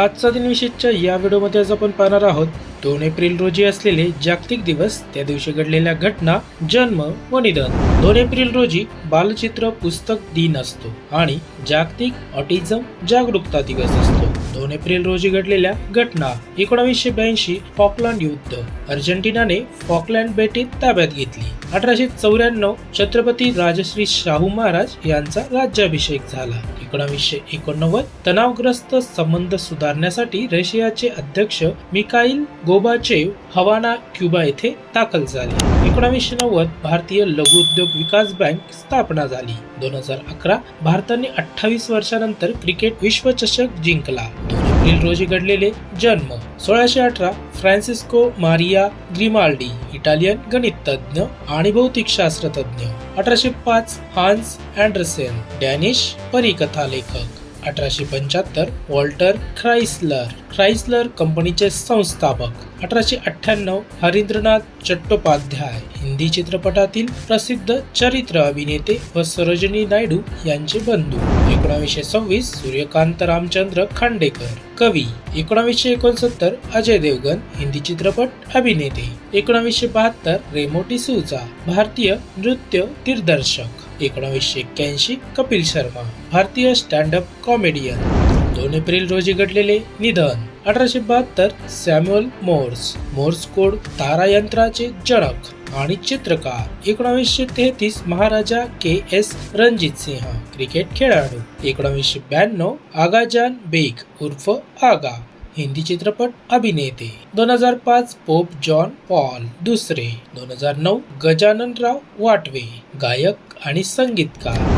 आजचा दिन विशेषच्या या व्हिडिओमध्ये आज आपण पाहणार आहोत दोन एप्रिल रोजी असलेले जागतिक दिवस त्या दिवशी घडलेल्या घटना जन्म व निधन. दोन एप्रिल रोजी बालचित्र पुस्तक दिन असतो आणि जागतिक ऑटिझम जागरूकता दिवस असतो. दोन एप्रिल रोजी घडलेल्या घटना एकोणावीसशे ब्याऐंशी फॉकलँड युद्ध. अर्जेंटिनाने फॉकलँड बेटी ताब्यात घेतली. अठराशे चौऱ्याण्णव छत्रपती राजश्री शाहू महाराज यांचा राज्याभिषेक झाला. एकोणावीसशे एकोणनव्वद तणावग्रस्त संबंध सुधारण्यासाठी रशियाचे अध्यक्ष मिकाईल गोबाचेव हवाना क्युबा येथे दाखल झाले. एकोणावीसशे नव्वद भारतीय लघु उद्योग विकास बँक स्थापना झाली. दोन हजार अकरा भारताने अठ्ठावीस वर्षानंतर क्रिकेट विश्वचषक जिंकला. एप्रिल रोजी घडलेले जन्म सोळाशे अठरा फ्रान्सिस्को मारिया ग्रिमाल्डी इटालियन गणिततज्ञ आणि भौतिकशास्त्रतज्ञ अठराशे पाच हान्स अँडरसेन डॅनिश परिकथा लेखक अठराशे पंच्याहत्तर वॉल्टर क्राइसलर क्राइसलर कंपनीचे संस्थापक. अठराशे अठ्ठ्याण्णव हरिंद्रनाथ चट्टोपाध्याय हिंदी चित्रपटातील प्रसिद्ध चरित्र अभिनेते व सरोजिनी नायडू यांचे बंधू. एकोणावीसशे सव्वीस सूर्यकांत रामचंद्र खांडेकर. कवी. एकोणावीसशे एकोणसत्तर अजय देवगन हिंदी चित्रपट अभिनेते. एकोणावीसशे बहात्तर रेमोटी सुजा भारतीय नृत्य दिग्दर्शक. एकोणावीसशे एक्क्याऐंशी कपिल शर्मा भारतीय स्टँड अप कॉमेडियन. दोन एप्रिल रोजी घडलेले निधन. अठराशे बहात्तर सॅम्युअल मोर्स. मोर्स कोड तारा यंत्राचे जनक आणि चित्रकार. एकोणावीसशे तेहतीस Maharaja K S Ranjit Singh cricket खेळाडू. एकोणावीसशे ब्याण्णव आगाजान बेग उर्फ आगा हिंदी चित्रपट अभिनेते. दोन हजार पाच पोप जॉन पॉल दुसरे. दोन हजार नऊ गजाननराव वाटवे गायक आणि संगीतकार.